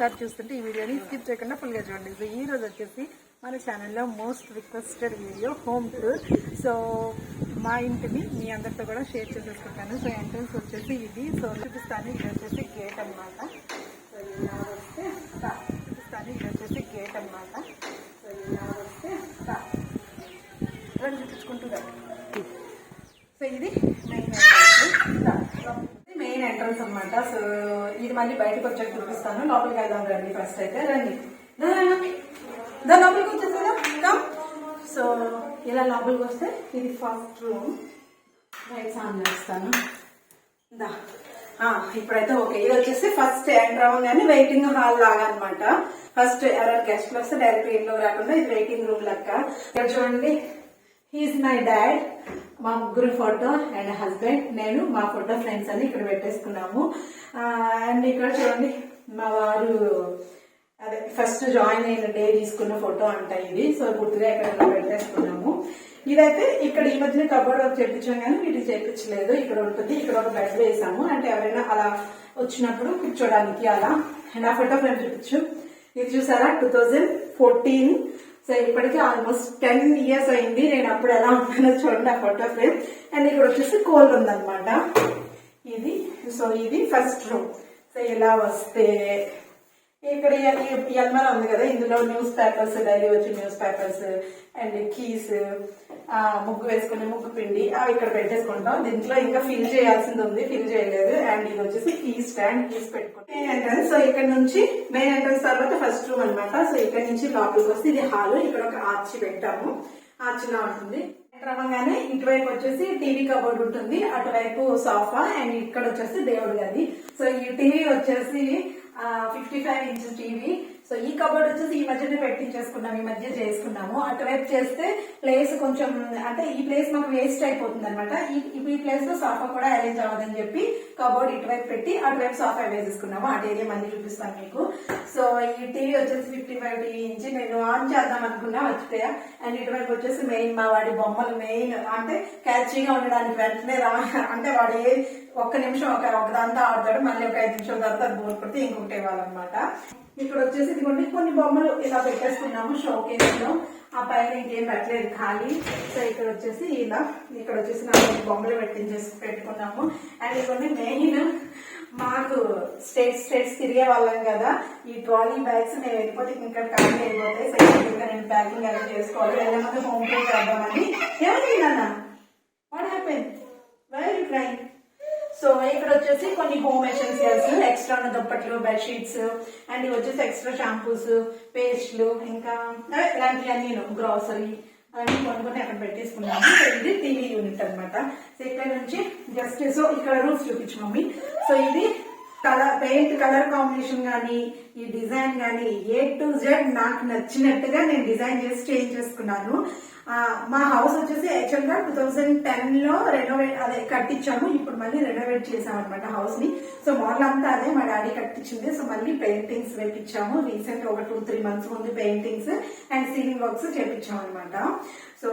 Channel మొదటిసారి చూస్తుంటే ఈ వీడియోని స్కిప్ చేయకుండా ఫుల్గా చూడండి. సో ఈ రోజు వచ్చేసి మన ఛానల్లో most requested video home tour so మా ఇంటిని మీ అందరితో కూడా షేర్ చేసేసుకుంటాను. సో ఎంట్రన్స్ వచ్చేసి ఇది. సో చూపిస్తాను. ఇది వచ్చేసి గేట్ అన్నమాట. సో ఇలా వస్తే చూపిస్తాను. ఇది వచ్చేసి గేట్ అన్నమాట. సో ఇలా వస్తే సో ఇది మెయిన్ ఎంట్రన్స్ అనమాట సో ఇది మళ్ళీ బయటకు వచ్చాక చూపిస్తాను. లోపలికి వెళ్దాం రండి ఫస్ట్ అయితే. రండి. దా, లోపలికి వచ్చేసేదా కమ్ సో ఇలా లోపలికి వస్తే ఇది ఫస్ట్ రూమ్ లైట్స్ ఆన్ చేస్తాను దా. ఇప్పుడైతే ఓకే. ఇది వచ్చేసి ఫస్ట్ ఎంటర్ కానీ వెయిటింగ్ హాల్ లాగా అనమాట ఫస్ట్ ఎవరైనా గెస్ట్లు వస్తే డైరెక్ట్ ఇంట్లో రాకుండా ఇది వెయిటింగ్ రూమ్ లెక్క. ఇక్కడ చూడండి. హీస్ మై డాడ్ మా ముగ్గురు ఫోటో అండ్ హస్బెండ్. నేను మా ఫోటో ఫ్రెండ్స్ అని ఇక్కడ పెట్టేసుకున్నాము. అండ్ ఇక్కడ చూడండి మా వారు అదే ఫస్ట్ జాయిన్ అయిన డే తీసుకున్న ఫోటో అంట ఇది. సో గుర్తుగా ఇక్కడ పెట్టేసుకున్నాము. ఇదైతే ఇక్కడ ఈ మధ్యన కబోర్డ్ వర్క్ చెప్పించాం కానీ వీటికి చేయించలేదు ఇక్కడ ఉంటుంది ఇక్కడ ఒక బెడ్ వేసాము. అంటే ఎవరైనా అలా వచ్చినప్పుడు కూర్చోడానికి అలా. అండ్ ఆ ఫోటో ఫ్రేమ్ చూపించు. ఇది చూసారా? టూ థౌజండ్ ఫోర్టీన్ సో ఇప్పటికే ఆల్మోస్ట్ టెన్ ఇయర్స్ అయింది. నేను అప్పుడు ఎలా ఉన్నానో చూడండి ఆ ఫోటో ఫ్రేమ్ అండ్ ఇక్కడ వచ్చేసి కోల్ ఉందనమాట ఇది సో ఇది ఫస్ట్ రూమ్ సో ఇలా వస్తే ఇక్కడ ఈ ఉంది కదా ఇందులో న్యూస్ పేపర్స్ డైలీ వచ్చే న్యూస్ పేపర్స్ అండ్ కీస్ ముగ్గు వేసుకునే ముగ్గు పిండి అవి ఇక్కడ పెట్టేసుకుంటాం. దీంట్లో ఇంకా ఫిల్ చేయాల్సింది ఉంది ఫిల్ చేయలేదు. అండ్ ఇది వచ్చేసి కీ స్టాండ్ కీస్ పెట్టుకుంటాం. మెయిన్ ఎంట్రన్స్ సో ఇక్కడ నుంచి మెయిన్ ఎంట్రన్స్ తర్వాత ఫస్ట్ రూమ్ అన్నమాట. సో ఇక్కడ నుంచి లోపలికి వస్తే ఇది హాల్ ఇక్కడ ఒక ఆర్చి పెట్టాము. ఆర్చిలా ఉంటుంది. క్రమంగానే ఇటువైపు వచ్చేసి టీవీ కబోర్డ్ ఉంటుంది. అటువైపు సోఫా అండ్ ఇక్కడ వచ్చేసి దేవుడి గది. సో ఈ టీవీ వచ్చేసి fifty five inch TV so ఈ కబోర్డ్ వచ్చేసి ఈ మధ్యనే పెట్టించేసుకున్నాం ఈ మధ్య చేసుకున్నాము. అటువైపు చేస్తే ప్లేస్ కొంచెం అంటే ఈ ప్లేస్ మాకు వేస్ట్ అయిపోతుంది అనమాట ఈ ప్లేస్లో సోఫా కూడా అరేంజ్ అవ్వదని చెప్పి కబోర్డ్ ఇటువైపు పెట్టి అటువైపు సోఫా వేసేసుకున్నాము. ఆ ఏరియా మళ్ళీ చూపిస్తాను మీకు. సో ఈ టీవీ వచ్చేసి ఫిఫ్టీ ఫైవ్ టీవీ ఇంచి నేను ఆన్ చేద్దాం అనుకున్నా వచ్చిపోయా. అండ్ ఇటువైపు వచ్చేసి మెయిన్ మా వాడి బొమ్మలు మెయిన్ అంటే క్యాచీగా ఉండడానికి వెంటనే రా అంటే వాడు ఏ ఒక్క నిమిషం ఒక ఒకదంతా ఆడతాడు మళ్ళీ ఒక ఐదు నిమిషం తర్వాత బోర్ పడితే ఇంకొకటి ఇవ్వాలన్నమాట. ఇక్కడ వచ్చేసి ఇదిగోండి కొన్ని బొమ్మలు ఇలా పెట్టేసుకున్నాము షోకేస్లో లో. ఆ పైన ఇంకేం పెట్టలేదు ఖాళీ. సో ఇక్కడ వచ్చేసి ఇలా ఇక్కడ వచ్చేసి నాలుగు బొమ్మలు పెట్టించేసి పెట్టుకున్నాము. అండ్ ఇదిగోండి మెయిన్ మాకు స్టేట్స్ స్టేట్స్ తిరిగే వాళ్ళం కదా. ఈ ట్రాలీ బ్యాగ్స్ మేము వెళ్ళిపోతే ఇంకా ఖాళీ అయిపోతాయి సో ఇంకా నేను ప్యాకింగ్ అలా చేసుకోవాలి. వెళ్ళమంటే హోమ్ పే చేద్దామని. ఏమైంది నాన్న? What happen why you crying so ఇక్కడ వచ్చేసి కొన్ని హోమ్ ఎసెన్షియల్స్ ఎక్స్ట్రా ఉన్న దుప్పట్లు బెడ్షీట్స్ అండ్ ఇవి వచ్చేసి ఎక్స్ట్రా షాంపూస్ పేస్ట్లు ఇంకా ఇలాంటివన్నీ గ్రాసరీ అవన్నీ కొన్ని కొన్ని అక్కడ పెట్టేసుకున్నాము. సో ఇది టీవీ యూనిట్ అన్నమాట. సో ఇక్కడ నుంచి జస్ట్ సో ఇక్కడ రూమ్స్ చూపించు మమ్మీ. సో ఇది కలర్ పెయింట్ కలర్ కాంబినేషన్ కానీ ఈ డిజైన్ కానీ ఏ టు జెడ్ నాకు నచ్చినట్టుగా నేను డిజైన్ చేసి చేంజ్ చేసుకున్నాను. మా హౌస్ వచ్చేసి యాక్చువల్గా టూ థౌసండ్ టెన్లో రెనోవేట్ అదే కట్టించాము. ఇప్పుడు మళ్ళీ రెనోవేట్ చేసాం అనమాట హౌస్ని. సో మోడల్ అంతా అదే మా డాడీ కట్టించింది. సో మళ్ళీ పెయింటింగ్స్ వేపించాము. రీసెంట్ ఒక టూ త్రీ మంత్స్ ముందు పెయింటింగ్స్ అండ్ సీలింగ్ వర్క్స్ చేపించాం అనమాట so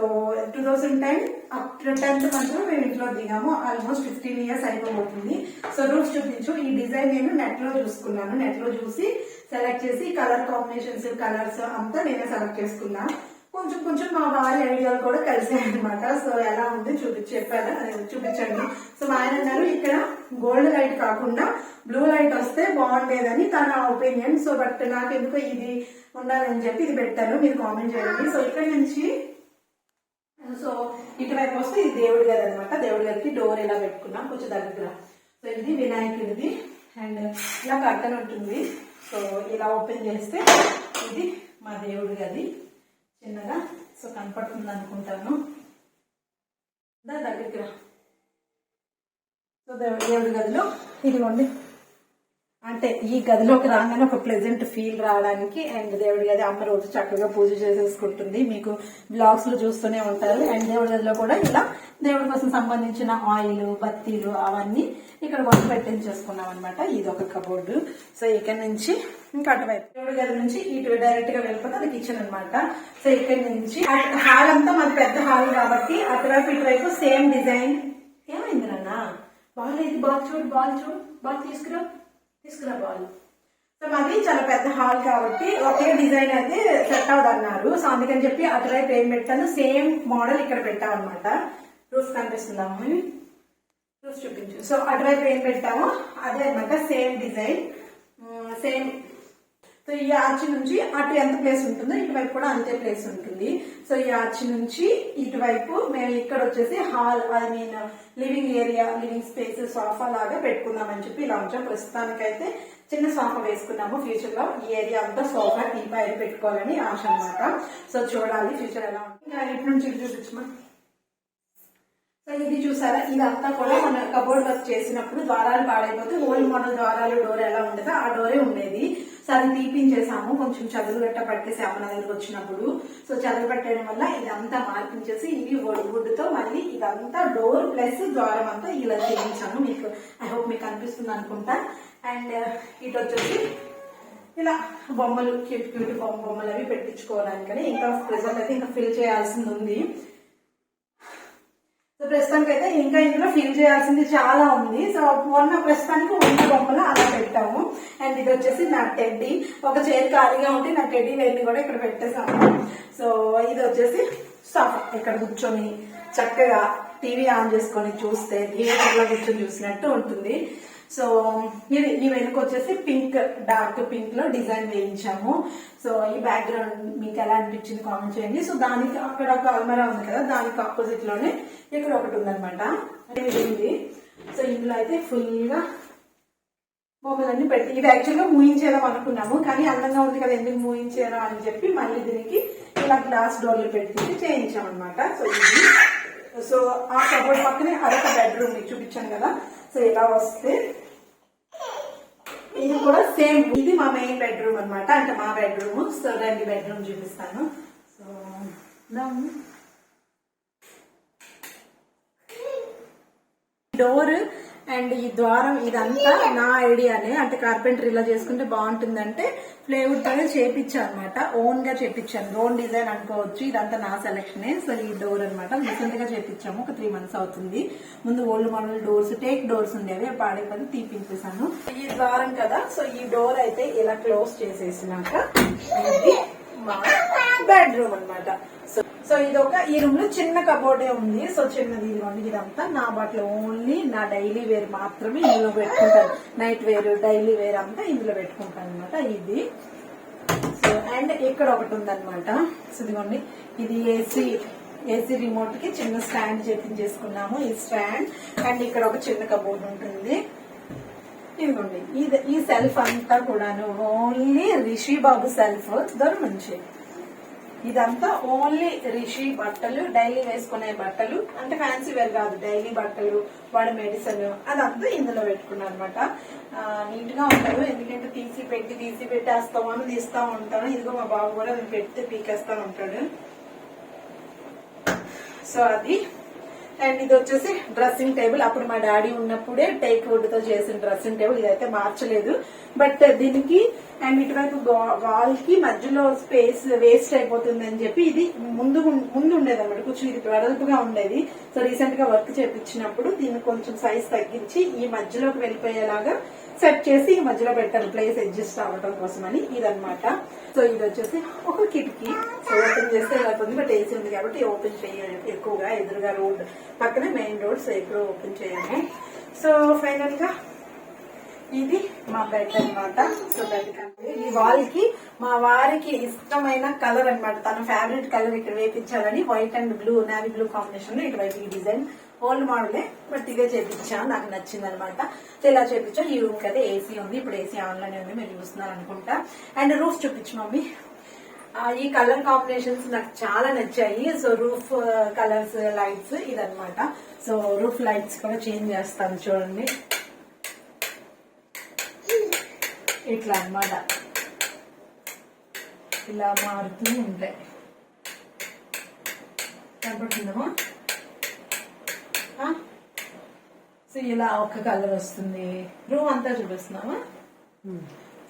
two thousand ten up tenth month మేము ఇంట్లో దిగాము. ఆల్మోస్ట్ ఫిఫ్టీన్ ఇయర్స్ అయిపోబోతుంది. సో రూఫ్ చూపించు. ఈ డిజైన్ నేను నెట్లో చూసుకున్నాను. నెట్లో చూసి సెలెక్ట్ చేసి కలర్ కాంబినేషన్స్ కలర్స్ అంతా నేనే సెలెక్ట్ చేసుకున్నా. కొంచెం కొంచెం మా వారి ఐడియాలు కూడా కలిసాయి అనమాట సో ఎలా ఉంది చూపి చెప్పారా? చూపించండి. సో మా ఆయన అన్నారు ఇక్కడ గోల్డ్ లైట్ కాకుండా బ్లూ లైట్ వస్తే బాగుండేదని తన ఒపీనియన్ సో బట్ నాకు ఎందుకో ఇది ఉండాలని చెప్పి ఇది పెట్టాను మీరు కామెంట్ చేయండి. సో ఇక్కడ నుంచి సో ఇటువైపు వస్తే ఇది దేవుడి గది అనమాట దేవుడి గదికి డోర్ ఇలా పెట్టుకున్నాం. కొంచెం దగ్గర. సో ఇది వినాయకుడిది. అండ్ ఇలా కర్టన్ ఉంటుంది. సో ఇలా ఓపెన్ చేస్తే ఇది మా దేవుడి గది. చిన్నగా. సో కనపడుతుంది అనుకుంటాను. దా దగ్గరికి రా. సో దేవుడి దేవుడి గదిలో ఇదిగోండి. అంటే ఈ గదిలోకి రాగానే ఒక ప్లెజెంట్ ఫీల్ రావడానికి అండ్ దేవుడి గది అమ్మ రోజు చక్కగా పూజ చేసేసుకుంటుంది. మీకు బ్లాగ్స్లో చూస్తూనే ఉంటారు. అండ్ దేవుడి గదిలో కూడా ఇలా దేవుడి కోసం సంబంధించిన ఆయిల్ బత్తీలు అవన్నీ ఇక్కడ వంట పెట్టించేసుకున్నాం అనమాట ఇది ఒక కబోర్డు సో ఇక్కడ నుంచి ఇంకా అటువైపు. దేవుడి గది నుంచి ఇటు డైరెక్ట్గా వెళ్ళిపోతే అది కిచెన్ అనమాట సో ఇక్కడ నుంచి హాల్ అంతా మాది పెద్ద హాల్ కాబట్టి అటువైపు ఇటువైపు సేమ్ డిజైన్ ఏమైంది నాన్న? బాల్ ఇది బాల్ చూడు బాల్ చూడు బాల్ తీసుకురా. తీసుకున్న బాల్ సో మాది చాలా పెద్ద హాల్ కాబట్టి ఒకే డిజైన్ అయితే సెట్ అవ్వదు అన్నారు సో అందుకని చెప్పి అటువైపు ఏం పెట్టాను? సేమ్ మోడల్ ఇక్కడ పెట్టామన్నమాట రూఫ్ కనిపిస్తుందా రూఫ్ చూపించు. సో అటువైపు ఏం పెట్టామో? అదే అనమాట సేమ్ డిజైన్. సేమ్ సో ఈ ఆర్చి నుంచి అటు ఎంత ప్లేస్ ఉంటుందో ఇటువైపు కూడా అంతే ప్లేస్ ఉంటుంది. సో ఈ ఆర్చి నుంచి ఇటువైపు మేము ఇక్కడ వచ్చేసి hall I mean living area living space sofa లాగా పెట్టుకుందామని చెప్పి ఇలా ఉంచాం. ప్రస్తుతానికైతే చిన్న సోఫా వేసుకున్నాము. ఫ్యూచర్లో ఈ ఏరియా అంతా సోఫా టీపా పెట్టుకోవాలని ఆశ అనమాట సో చూడాలి ఫ్యూచర్ ఎలా ఉంటుంది. ఇంకా ఇటు నుంచి చూపించమా? సో ఇది చూసారా? ఇదంతా కూడా మన కబోర్డ్ వర్క్ చేసినప్పుడు ద్వారాలు పాడైపోతే ఓల్డ్ మోడల్ ద్వారాలు డోర్ ఎలా ఉండదో ఆ డోరే ఉండేది. సో అది తీపించేసాము కొంచెం చదువు గట్ట పట్టేసాము నా దగ్గరకు వచ్చినప్పుడు. సో చదువు పట్టడం వల్ల ఇదంతా మార్పించేసి ఇవి వుడ్తో మళ్ళీ ఇదంతా డోర్ ప్లస్ ద్వారం అంతా ఇలా చేయించాను. మీకు ఐ హోప్ మీకు అనిపిస్తుంది అనుకుంటా. అండ్ ఇటు వచ్చేసి ఇలా బొమ్మలు క్యూట్ క్యూట్ బొమ్మ బొమ్మలు అవి పెట్టించుకోవడానికని ఇంకా ప్రెసెంట్ అయితే ఇంకా ఫిల్ చేయాల్సింది ఉంది. ప్రస్తుతానికి అయితే ఇంకా ఇందులో ఫిల్ చేయాల్సింది చాలా ఉంది. సో మొన్న ప్రస్తుతానికి ఉన్న బొమ్మలు అలా పెట్టాము. అండ్ ఇది వచ్చేసి నా టెడ్డీ ఒక చైర్ ఖాళీగా ఉంటే నా టెడ్డీ వేర్ని కూడా ఇక్కడ పెట్టేసాము సో ఇది వచ్చేసి సోఫా ఇక్కడ కూర్చొని చక్కగా టీవీ ఆన్ చేసుకొని చూస్తే థియేటర్లో కూర్చొని చూసినట్టు ఉంటుంది. సో um, ఇది ఈ వెనుక వచ్చేసి పింక్ డార్క్ పింక్లో డిజైన్ వేయించాము. సో ఈ బ్యాక్గ్రౌండ్ మీకు ఎలా అనిపించింది కామెంట్ చేయండి. సో దానికి అక్కడ ఒక అల్మరా ఉంది కదా దానికి ఆపోజిట్లోనే ఇక్కడ ఒకటి ఉందనమాట ఇది సో ఇందులో అయితే ఫుల్గా బొమ్మలన్నీ పెట్టి ఇది యాక్చువల్గా మూయించేదాం అనుకున్నాము కానీ అందంగా ఉంది కదా ఎందుకు మూయించారా అని చెప్పి మళ్ళీ దీనికి ఇలా గ్లాస్ డోర్లు పెట్టి చేయించాం అనమాట సో ఇది సో ఆ కబోర్డ్ పక్కనే అదొక బెడ్రూమ్ మీకు చూపించాను కదా. సో ఇలా వస్తే ఇది కూడా సేమ్ ఇది మా మెయిన్ బెడ్రూమ్ అన్నమాట. అంటే మా బెడ్రూమ్ సో రెండు బెడ్రూమ్ చూపిస్తాను. సో డోర్ అండ్ ఈ ద్వారం ఇదంతా నా ఐడియానే. అంటే కార్పెంటర్ ఇలా చేసుకుంటే బాగుంటుందంటే ప్లేవుడ్ తోనే చేపించాను అనమాట ఓన్గా చేపించాను ఓన్ డిజైన్ అనుకోవచ్చు. ఇదంతా నా సెలక్షనే సో ఈ డోర్ అనమాట రీసెంట్గా చేపించాము ఒక త్రీ మంత్స్ అవుతుంది. ముందు old model doors teak doors ఉండేవి పాడైపోయి తీపించేసాను ఈ ద్వారం కదా. సో ఈ డోర్ అయితే ఇలా క్లోజ్ చేసేసినాక ఇది మా బెడ్రూమ్ అనమాట సో ఇది ఒక ఈ రూమ్లో చిన్న కబోర్డే ఉంది. సో చిన్నది ఇదిగోండి ఇదంతా నా బట్టలు ఓన్లీ నా డైలీ వేర్ మాత్రమే ఇందులో పెట్టుకుంటాను. నైట్ వేర్ డైలీ వేర్ అంతా ఇందులో పెట్టుకుంటాను అనమాట ఇది. సో అండ్ ఇక్కడ ఒకటి ఉందన్నమాట. సో ఇదిగోండి ఇది ఏసీ ఏసీ రిమోట్కి చిన్న స్టాండ్ చేపించేసుకున్నాము ఈ స్టాండ్ అండ్ ఇక్కడ ఒక చిన్న కబోర్డ్ ఉంటుంది. ఇదిగోండి ఇది ఈ సెల్ఫ్ అంతా కూడాను ఓన్లీ రిషి బాబు సెల్ఫ్ దొర నుంచి ఇదంతా ఓన్లీ రిషి బట్టలు డైలీ వేసుకునే బట్టలు. అంటే ఫ్యాన్సీ వేర్ కాదు డైలీ బట్టలు వాడి మెడిసిన్ అదంతా ఇందులో పెట్టుకున్నాను అనమాట నీట్గా ఉంటారు. ఎందుకంటే తీసి పెట్టి తీసి పెట్టి అని తీస్తా ఉంటాను. ఇదిగో మా బాబు కూడా పెడితే పీకేస్తా ఉంటాడు. సో అది అండ్ ఇది వచ్చేసి డ్రెస్సింగ్ టేబుల్ అప్పుడు మా డాడీ ఉన్నప్పుడే టేక్ వుడ్తో చేసిన డ్రెస్సింగ్ టేబుల్ ఇదైతే మార్చలేదు. బట్ దీనికి అండ్ ఇటువైపు వాల్కి మధ్యలో స్పేస్ వేస్ట్ అయిపోతుంది అని చెప్పి ఇది ముందు ముందు ఉండేది అనమాట కొంచెం ఇది వెడల్పుగా ఉండేది. సో రీసెంట్గా వర్క్ చేపించినప్పుడు దీన్ని కొంచెం సైజ్ తగ్గించి ఈ మధ్యలోకి వెళ్ళిపోయేలాగా సెట్ చేసి ఈ మధ్యలో పెట్టాను ప్లేస్ అడ్జస్ట్ అవ్వడం కోసమని ఇదనమాట సో ఇది వచ్చేసి ఒక కిటికీ. సో ఓపెన్ చేస్తే ఇలా ఉంది బట్ ఏసీ ఉంది కాబట్టి ఓపెన్ చేయాలి ఎక్కువగా. ఎదురుగా రోడ్ పక్కనే మెయిన్ రోడ్ సో ఎక్కువ ఓపెన్ చేయాలి. సో ఫైనల్గా ఇది మా బెడ్ అన్నమాట. సో బెడ్ ఈ వాల్కి మా వారికి ఇష్టమైన కలర్ అన్నమాట. తన ఫేవరెట్ కలర్ ఇక్కడ వేపించాలని white and blue navy blue కాంబినేషన్లో ఇటువైపు ఈ డిజైన్ ఓల్డ్ మోడలే బట్ ఇదే చేపించాను. నాకు నచ్చింది అనమాట ఇలా చేపించా. ఈ రూమ్ కదా ఏసీ ఉంది. ఇప్పుడు ఏసీ ఆన్లోనే ఉంది మీరు చూస్తున్నారు అనుకుంటా. అండ్ రూఫ్ చూపించు మమ్మీ. ఈ కలర్ కాంబినేషన్స్ నాకు చాలా నచ్చాయి. సో రూఫ్ కలర్స్ లైట్స్ ఇదనమాట సో రూఫ్ లైట్స్ కూడా చేంజ్ చేస్తాను చూడండి. ఇట్లా అన్నమాట. ఇలా మారుతూ ఉంటాయి. కనపడుతుందమ్మా? సో ఇలా ఒక కలర్ వస్తుంది. రూమ్ అంతా చూపిస్తున్నామా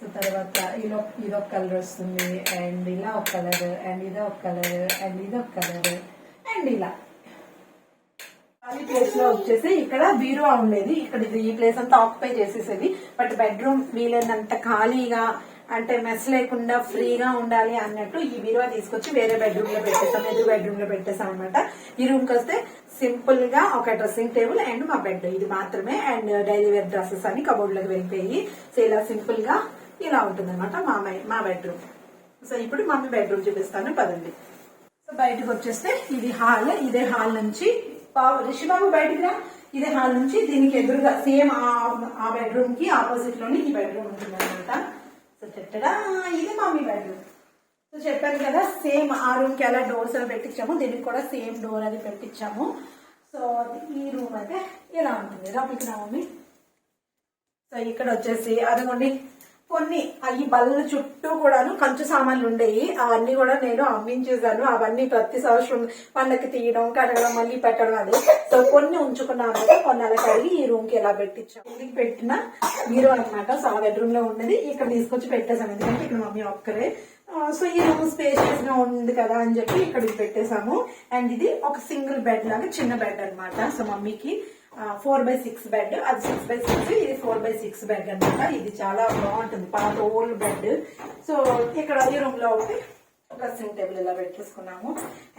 సో తర్వాత ఇలా ఇదొక కలర్ వస్తుంది. అండ్ ఇలా ఒక కలర్. అండ్ ఇది ఒక కలర్. అండ్ ఇది ఒక కలర్. అండ్ ఇలా. ఖాళీ ప్లేస్లో వచ్చేసి ఇక్కడ బీరువా ఉండేది. ఇక్కడ ఇది ఈ ప్లేస్ అంతా ఆక్యుపై చేసేసేది. బట్ బెడ్రూమ్ వీలైనంత ఖాళీగా అంటే మెస్ లేకుండా ఫ్రీగా ఉండాలి అన్నట్టు ఈ బీరువా తీసుకొచ్చి వేరే బెడ్రూమ్లో పెట్టేస్తాం ఎదురు బెడ్రూమ్లో పెట్టేస్తాం అనమాట ఈ రూమ్కి వస్తే సింపుల్గా ఒక డ్రెస్సింగ్ టేబుల్ అండ్ మా బెడ్ ఇది మాత్రమే అండ్ డైలీ వేర్ డ్రెస్సెస్ అని కబోర్డ్లోకి వెళ్ళిపోయి సో ఇలా సింపుల్గా ఇలా ఉంటుంది అనమాట మా మై- మా బెడ్రూమ్ సో ఇప్పుడు మమ్మీ బెడ్రూమ్ చూపిస్తాను పదండి. సో బయటకు వచ్చేస్తే ఇది హాల్ ఇదే హాల్ నుంచి బాబు రిషిబాబు బయటికి రా. ఇదే హాల్ నుంచి దీనికి ఎదురుగా సేమ్ ఆ బెడ్రూమ్కి ఆపోజిట్లోని ఈ బెడ్రూమ్ ఉంటుంది అనమాట సో చెట్టడా ఇది మమ్మీ బెడ్రూమ్ సో చెప్పాను కదా సేమ్ ఆ రూమ్కి అలా డోర్స్ అలా పెట్టించాము. దీనికి కూడా సేమ్ డోర్ అది పెట్టించాము. సో ఈ రూమ్ అయితే ఇలా ఉంటుంది. లోపలికి రా మమ్మీ సో ఇక్కడ వచ్చేసి అదిగోండి. కొన్ని ఆ ఈ బల్ల చుట్టూ కూడాను కంచు సామాన్లు ఉండేవి అవన్నీ కూడా నేను అమ్మించేసాను అవన్నీ ప్రతి సంవత్సరం వాళ్ళకి తీయడం కడగడం మళ్ళీ పెట్టడం అది. సో కొన్ని ఉంచుకున్నాను కొన్ని అలా కడిగి ఈ రూమ్కి ఎలా పెట్టించాం ఇంటికి పెట్టిన మీరు అనమాట సో ఆ బెడ్రూమ్లో ఉన్నది. ఇక్కడ తీసుకొచ్చి పెట్టేసాం ఎందుకంటే ఇక్కడ మమ్మీ ఒక్కరే. సో ఈ రూమ్ స్పేషియస్గా ఉంది కదా అని చెప్పి ఇక్కడికి పెట్టేశాము. అండ్ ఇది ఒక సింగిల్ బెడ్ లాగా చిన్న బెడ్ అన్నమాట. సో మమ్మీకి ఫోర్ బై సిక్స్ బెడ్ అది సిక్స్ బై సిక్స్ ఇది ఫోర్ బై సిక్స్ బెడ్ అనమాట ఇది చాలా బాగుంటుంది. పాత ఓల్డ్ బెడ్ సో ఇక్కడ ఈ రూమ్లో ఒకటి డ్రెస్సింగ్ టేబుల్ ఇలా పెట్టేసుకున్నాము.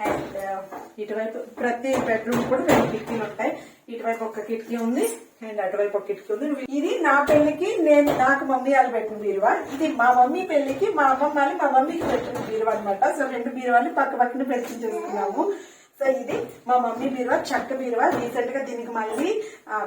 అండ్ uh, ఇటువైపు ప్రతి బెడ్రూమ్ కూడా రెండు కిటికీలు ఉంటాయి. ఇటువైపు ఒక కిటికీ ఉంది అండ్ అటువైపు ఒక కిటికీ ఉంది. ఇది నా పెళ్ళికి నేను నాకు మమ్మీ వాళ్ళు పెట్టిన బీరువా? ఇది మా మమ్మీ పెళ్ళికి మా అమ్మమ్మ వాళ్ళు మా మమ్మీకి పెట్టిన బీరువా అనమాట సో రెండు బీరువాని పక్క పక్కన పెట్టి చేసుకున్నాము. సో ఇది మా మమ్మీ బీరువా చెక్క బీరువా రీసెంట్గా దీనికి మళ్ళీ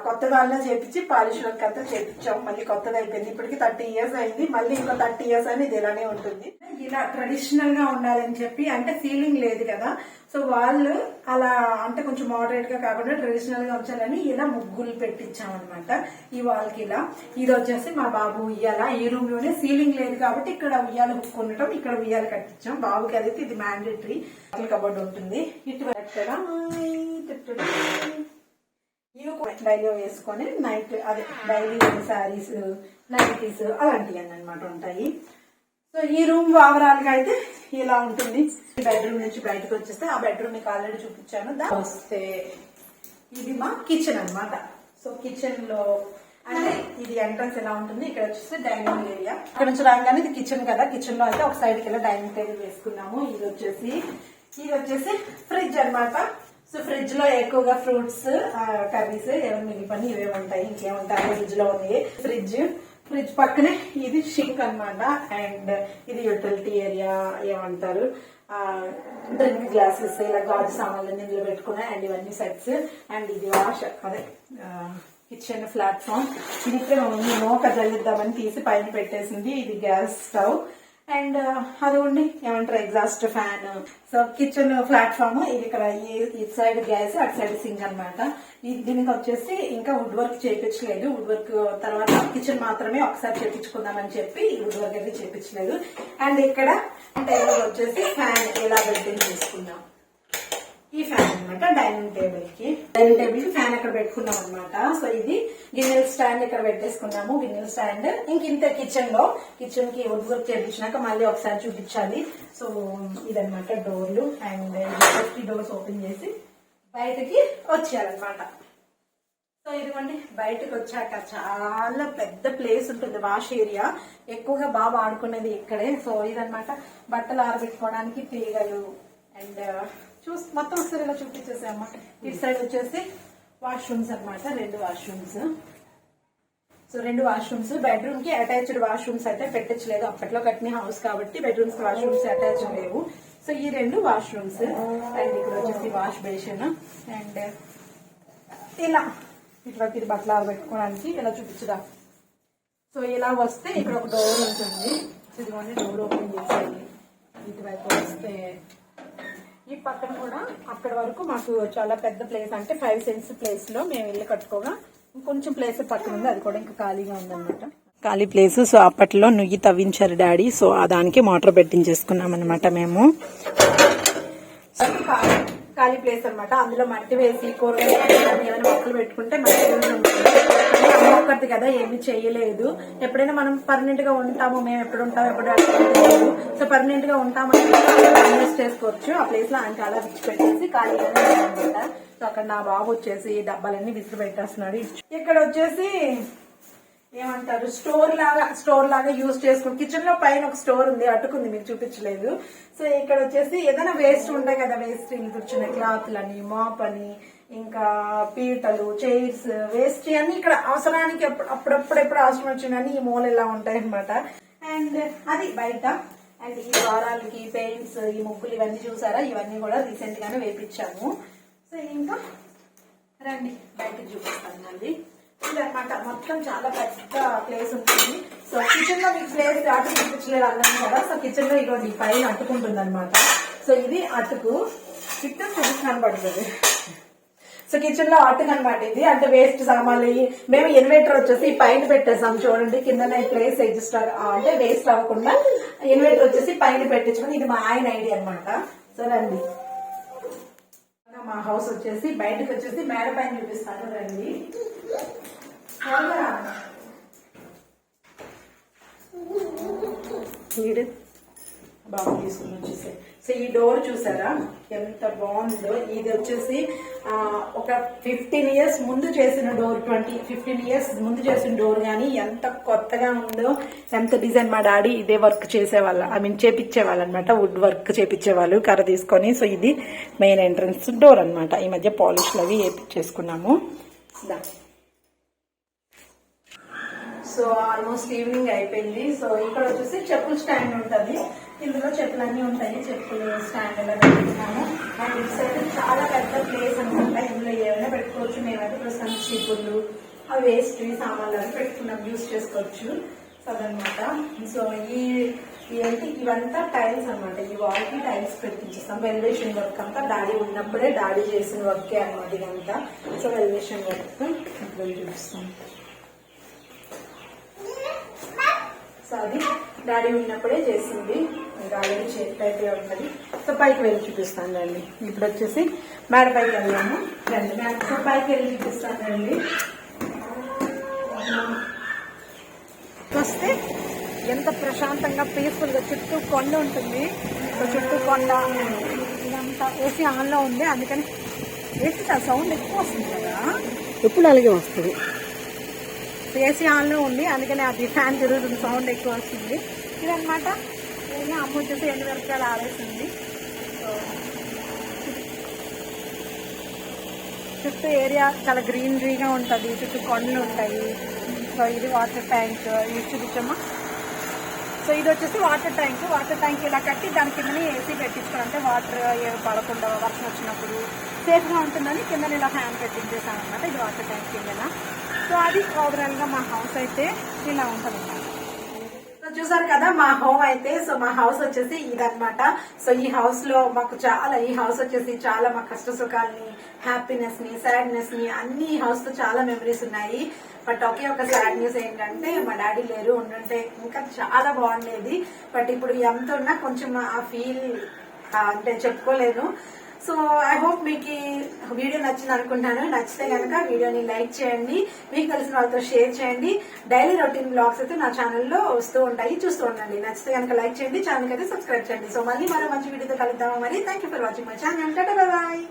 కొత్త దానిలో చేపించి పాలిష్ వర్క్ అంతా చేపించాం. మళ్ళీ కొత్తది అయిపోయింది. ఇప్పటికి థర్టీ ఇయర్స్ అయింది. మళ్ళీ ఇంకో థర్టీ ఇయర్స్ అని ఇది ఇలానే ఉంటుంది. ఇలా ట్రెడిషనల్గా ఉండాలని చెప్పి అంటే ఫీలింగ్ లేదు కదా. సో వాళ్ళు అలా అంటే కొంచెం మోడరేట్గా కాకుండా ట్రెడిషనల్గా ఉంచాలని ఇలా ముగ్గులు పెట్టించామన్నమాట. ఈ వాళ్ళకి ఇలా. ఇది వచ్చేసి మా బాబు ఉయ్యాల. ఈ రూమ్లోనే సీలింగ్ లేదు కాబట్టి ఇక్కడ ఉయ్యాల హుక్ ఉండటం ఇక్కడ ఉయ్యాల కట్టించాం. బాబుకి అయితే ఇది మ్యాండేటరీ కబోర్డ్ ఉంటుంది. ఇటు ఎక్కడ ఇవి డైలీ వేసుకొని నైట్ అదే డైలీ శారీస్ నైటీస్ అలాంటివి అన్నమాట ఉంటాయి. సో ఈ రూమ్ ఓవరాల్గా అయితే ఇలా ఉంటుంది. బెడ్రూమ్ నుంచి బయటకు వచ్చేస్తే ఆ బెడ్రూమ్ మీకు ఆల్రెడీ చూపించాను. దా- వస్తే ఇది మా కిచెన్ అన్నమాట. సో కిచెన్లో అంటే ఇది ఎంట్రన్స్ ఎలా ఉంటుంది? ఇక్కడ వచ్చేసి డైనింగ్ ఏరియా. ఇక్కడ నుంచి రాగానే ఇది కిచెన్ కదా. కిచెన్లో అయితే ఒక సైడ్కి డైనింగ్ టేబుల్ వేసుకున్నాము. ఇది వచ్చేసి ఇది వచ్చేసి ఫ్రిడ్జ్ అన్నమాట. సో ఫ్రిడ్జ్లో ఎక్కువగా ఫ్రూట్స్ కర్రీస్ ఏమైనా మిగిలిపోయి ఇవే ఉంటాయి. ఇంకేముంటాయి? ఫ్రిడ్జ్లో ఉన్నాయి ఫ్రిడ్జ్. ఫ్రిడ్జ్ పక్కనే ఇది షింక్ అన్నమాట. అండ్ ఇది యూటిలిటీ ఏరియా ఏమంటారు? డ్రింక్ గ్లాసెస్ ఇలా గాజు సామాన్లు ఇందులో పెట్టుకున్నాయి అండ్ ఇవన్నీ సెట్స్. అండ్ ఇది వాష్ అదే కిచెన్ ప్లాట్ఫామ్ ఇది ఇక్కడ నూక జల్లిద్దామని తీసి పైన పెట్టేసింది. ఇది గ్యాస్ స్టవ్. అండ్ అది ఉండి ఏమంటారు exhaust fan so kitchen platform ఇది ఇక్కడ ఇటు సైడ్ గ్యాస్ అటు సైడ్ సింక్ అనమాట దీనికి వచ్చేసి ఇంకా వుడ్ వర్క్ చేయించలేదు వుడ్ వర్క్ తర్వాత కిచెన్ మాత్రమే ఒకసారి చేయించుకుందామని చెప్పి ఈ వుడ్ వర్క్ అయితే చేయించలేదు అండ్ ఇక్కడ టేబుల్ వచ్చేసి ఫ్యాన్ ఎలా బెడ్డింగ్ చేసుకుందాం. ఈ ఫ్యాన్ అన్నమాట డైనింగ్ టేబుల్కి డైనింగ్ టేబుల్కి ఫ్యాన్ అక్కడ పెట్టుకున్నాం అనమాట సో ఇది గిన్నెల స్టాండ్ ఇక్కడ పెట్టేసుకున్నాము గిన్నెల స్టాండ్. ఇంక ఇంత కిచెన్లో కిచెన్కి వుడ్ వర్క్ చేయించినాక మళ్ళీ ఒకసారి చూపించాలి. సో ఇదనమాట డోర్లు అండ్ ఈ డోర్స్ ఓపెన్ చేసి బయటకి వచ్చేయాలన్నమాట. సో ఇదిగోండి బయటకు వచ్చాక చాలా పెద్ద ప్లేస్ ఉంటుంది వాష్ ఏరియా. ఎక్కువగా బాగా ఆడుకునేది ఇక్కడే. సో ఇదనమాట బట్టలు ఆరబెట్టుకోవడానికి తీగలు అండ్ చూసి మొత్తం ఒకసారి ఇలా చూపించేసాము ఇటు సైడ్ వచ్చేసి వాష్రూమ్స్ అన్నమాట రెండు వాష్రూమ్స్ సో రెండు వాష్రూమ్స్ బెడ్రూమ్కి అటాచ్డ్ వాష్రూమ్స్ అయితే పెట్టచ్చలేదు. అప్పట్లో కట్టిన హౌస్ కాబట్టి బెడ్రూమ్స్ వాష్రూమ్స్ అటాచ్ లేవు. సో ఈ రెండు వాష్రూమ్స్ అండ్ ఇక్కడ వచ్చేసి వాష్ బేసిన్ అండ్ ఇలా ఇటువైపు ఇది బట్టలు పెట్టుకోవడానికి ఇలా చూపించదా? సో ఇలా వస్తే ఇక్కడ ఒక డోర్ ఉంటుంది. ఇదిగోండి డోర్ ఓపెన్ చేసేది ఇటువైపు వస్తే ఈ పక్కన కూడా అక్కడ వరకు మాకు చాలా పెద్ద ప్లేస్ అంటే ఫైవ్ సెంట్స్ ప్లేస్లో మేము ఇల్లు కట్టుకోగా. ఇంకొంచెం ప్లేస్ పక్కన ఉంది అది కూడా ఇంకా ఖాళీగా ఉందన్నమాట. ఖాళీ ప్లేస్ సో అప్పట్లో నుయ్యి తవ్వించారు డాడీ. సో ఆ దానికి మోటార్ పెట్టించేసుకున్నాం అనమాట మేము. ఖాళీ- ఖాళీ ప్లేస్ అన్నమాట. అందులో మట్టి వేసి కూరగాయలు ఏమైనా మొక్కలు పెట్టుకుంటే మంచిగా ఉంటుంది కదా ఏమీ చేయలేదు. ఎప్పుడైనా మనం పర్మనెంట్గా ఉంటాము మేము ఎప్పుడు ఉంటాం ఎప్పుడు సో పర్మనెంట్గా ఉంటామని ఇన్వెస్ట్ చేసుకోవచ్చు. ఆ ప్లేస్లో ఆయన అలా విచ్చి పెట్టేసి ఖాళీగానే అనమాట సో అక్కడ నా బాబు వచ్చేసి డబ్బాలన్నీ విసిరి పెట్టేస్తున్నాడు. ఇక్కడ వచ్చేసి ఏమంటారు స్టోర్ లాగా స్టోర్ లాగా యూజ్ చేసుకుని కిచెన్లో పైన ఒక స్టోర్ ఉంది అటుకుంది మీకు చూపించలేదు. సో ఇక్కడ వచ్చేసి ఏదైనా వేస్ట్ ఉంటాయి కదా వేస్ట్ కూర్చున్న కూర్చునే క్లాత్లని మాప్ అని ఇంకా పీటలు చైర్స్ వేస్ట్ అన్ని ఇక్కడ అవసరానికి అప్పుడు- అప్పుడప్పుడు ఎప్పుడు అవసరం వచ్చిందని ఈ మూల ఇలా ఉంటాయన్నమాట. అండ్ అది బయట. అండ్ ఈ వారాలకి పెయింట్స్ ఈ ముగ్గులు ఇవన్నీ చూసారా? ఇవన్నీ కూడా రీసెంట్ గానే వేపించాము. సో ఇంకా రండి బయటకు చూపిస్తాను మళ్ళీ. ఇదన్నమాట. మొత్తం చాలా పెద్ద ప్లేస్ ఉంటుంది. సో కిచెన్లో మీకు ప్లేస్ దాటి చూపించలేదు అన్నాను కదా సో కిచెన్లో ఇదిగోండి ఈ పైన అట్టుకుంటుంది అనమాట సో ఇది అటుకు చుట్టూ చూపిస్తున్నాను పడుతుంది సో కిచెన్లో అటుకు అనమాట ఇది అంటే వేస్ట్ సామాన్లు. మేము ఇన్వర్టర్ వచ్చేసి పైన పెట్టేసాం చూడండి. కింద ప్లేస్ అడ్జస్ట్ అంటే వేస్ట్ అవ్వకుండా ఇన్వర్టర్ వచ్చేసి పైన పెట్టించుకొని ఇది మా ఆయన ఐడియా అనమాట సో రండి. మా హౌస్ వచ్చేసి బయటకు వచ్చేసి మేడ పైన చూపిస్తాను రండి. బాగా తీసుకుని వచ్చేసాయి సో ఈ డోర్ చూసారా? ఎంత బాగుందో. ఇది వచ్చేసి ఒక ఫిఫ్టీన్ ఇయర్స్ ముందు చేసిన డోర్ ట్వంటీ ఫిఫ్టీన్ ఇయర్స్ ముందు చేసిన డోర్ కానీ ఎంత కొత్తగా ఉందో ఎంత డిజైన్ మా డాడీ ఇదే వర్క్ చేసేవాళ్ళు ఐ మీన్ చేపించేవాళ్ళు అనమాట వుడ్ వర్క్ చేపించేవాళ్ళు కర్ర తీసుకొని. సో ఇది మెయిన్ ఎంట్రన్స్ డోర్ అన్నమాట. ఈ మధ్య పాలిష్లు అవి వేపించేసుకున్నాము దా. సో ఆల్మోస్ట్ ఈవినింగ్ అయిపోయింది. సో ఇక్కడ వచ్చేసి చెప్పుల స్టాండ్ ఉంటుంది. ఇందులో చెప్పులు అన్ని ఉంటాయి. చెప్పులు స్టాండ్ ఎలా పెట్టుకున్నాము అండ్ ఇటు సైడ్ చాలా పెద్ద ప్లేస్ అనమాట ఇందులో ఏమైనా పెట్టుకోవచ్చు. మేమైతే ప్రస్తుతం చీపుళ్ళు అవి వేస్ట్ సామాన్లు అవి పెట్టుకున్నాం. యూస్ చేసుకోవచ్చు. సో అదనమాట సో ఈ ఏంటి ఇవంతా టైల్స్ అన్నమాట. ఈ వాల్కి టైల్స్ పెట్టించేస్తాం. వెల్వేషన్ వర్క్ అంతా డాడీ ఉన్నప్పుడే డాడీ చేసిన వర్కే అనమాట ఇదంతా. సో వెల్వేషన్ వర్క్ ఇప్పుడు చూపిస్తాం సో అది డాడీ ఉన్నప్పుడే చేసింది. ఇంకా ఆల్రెడీ చేతి ఉన్నది. సో పైకి వెళ్ళి చూపిస్తాను రండి ఇప్పుడు వచ్చేసి మేడ పైకి వెళ్ళాము. రండి మేడ. సో పైకి వెళ్ళి చూపిస్తాను రండి వస్తే ఎంత ప్రశాంతంగా పీస్ఫుల్గా చుట్టూ కొండ ఉంటుంది. సో చుట్టూ కొండ ఇదంతా ఏసీ ఆన్లో ఉంది. అందుకని ఏసీ సౌండ్ ఎక్కువ వస్తుంది కదా. ఎప్పుడు అలాగే వస్తుంది? ఏసీ ఆన్లో ఉంది అందుకనే అది ఫ్యాన్ తిరుగుతుంది సౌండ్ ఎక్కువ వస్తుంది. ఇదనమాట నేను అమ్మ వచ్చేసి ఎన్ని మిరపకాయలు ఆడేసింది సో చుట్టూ ఏరియా చాలా గ్రీనరీగా ఉంటుంది చుట్టూ కొండలు ఉంటాయి. సో ఇది వాటర్ ట్యాంక్ ఇది చూపించమ్మా. సో ఇది వచ్చేసి వాటర్ ట్యాంక్. వాటర్ ట్యాంక్ ఇలా కట్టి దాని కిందనే ఏసీ పెట్టించుకోవాలంటే వాటర్ పడకుండా వర్షం వచ్చినప్పుడు సేఫ్గా ఉంటుందని కింద ఇలా ఫ్యాన్ పెట్టించేసాను అనమాట ఇది వాటర్ ట్యాంక్ కిందన. సో అది ఓవరాల్గా మా హౌస్ అయితే ఇలా ఉంటుంది సో చూసారు కదా మా హోమ్ అయితే సో మా హౌస్ వచ్చేసి ఇదనమాట సో ఈ హౌస్లో మాకు చాలా ఈ హౌస్ వచ్చేసి చాలా మా కష్ట సుఖాలని హ్యాపీనెస్ని సాడ్నెస్ని అన్ని ఈ హౌస్తో చాలా మెమరీస్ ఉన్నాయి. బట్ ఒకే ఒక సాడ్ న్యూస్ ఏంటంటే మా డాడీ లేరు ఉండుంటే ఇంకా చాలా బాగుండేది. బట్ ఇప్పుడు ఎంత ఉన్నా కొంచెం ఆ ఫీల్ అంటే చెప్పుకోలేను. సో ఐ హోప్ మీకు ఈ వీడియో నచ్చింది అనుకుంటాను. నచ్చితే కనుక వీడియోని లైక్ చేయండి. మీకు తెలిసిన వాళ్ళతో షేర్ చేయండి. డైలీ రొటీన్ బ్లాగ్స్ అయితే నా ఛానల్లో వస్తూ ఉంటాయి చూస్తూ ఉండండి. నచ్చితే కనుక లైక్ చేయండి ఛానల్కి అయితే సబ్స్క్రైబ్ చేయండి. సో మళ్ళీ మరో మంచి వీడియోతో కలుద్దాము మరి. Thank you for watching my channel bye